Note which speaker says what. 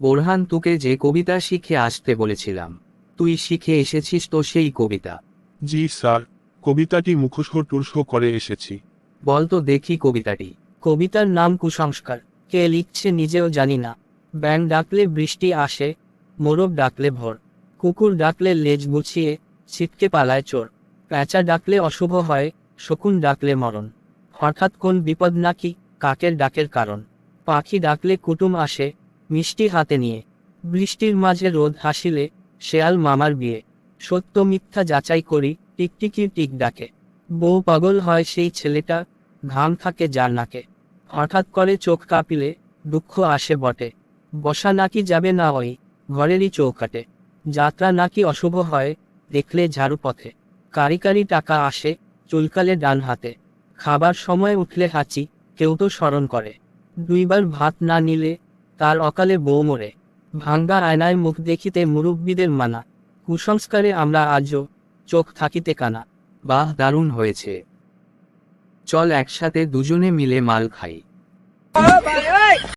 Speaker 1: বোরহান তোকে যে কবিতা শিখে আসতে বলেছিলাম তুই শিখে এসেছিস তো সেই কবিতা।
Speaker 2: জি স্যার কবিতাটি মুখস্থ করে এসেছি।
Speaker 1: বল তো দেখি কবিতাটি।
Speaker 3: কবিতার নাম কুসংস্কার। কে লিখছে নিজেও জানি না। ব্যাং ডাকলে বৃষ্টি আসে মোরগ ডাকলে ভোর। কুকুর ডাকলে লেজ গুছিয়ে ছিটকে পালায় চোর। প্যাঁচা ডাকলে অশুভ হয় শকুন ডাকলে মরণ। হঠাৎ কোন বিপদ নাকি কাকের ডাকের কারণ। পাখি ডাকলে কুটুম আসে মিষ্টি হাতে নিয়ে। বৃষ্টির মাঝে রোদ হাসিলে শেয়াল মামার বিয়ে। সত্য মিথ্যা যাচাই করি টিকটিকি টিক ডাকে। বউ পাগল হয় সেই ছেলেটা, ঘাম থাকে যার নাকে। হঠাৎ করে চোখ কাঁপিলে, দুঃখ আসে বটে। বসা নাকি যাবে না ওই, ঘরেরই চৌকাটে। যাত্রা নাকি অশুভ হয়, দেখলে ঝাড়ু পথে। কারি কারি টাকা আসে, চুলকালে ডান হাতে। খাবার সময় উঠলে হাঁচি, কেউ তো স্মরণ করে। দুইবার ভাত না নিলে তার অকালে বউ মরে। ভাঙ্গা আয়নায় মুখ দেখিতে মুরব্বীদের মানা। কুসংস্কারে আমরা আজও চোখ থাকিতে কানা।
Speaker 1: বাহ, দারুণ হয়েছে। চল একসাথে দুজনে মিলে মাল খাই।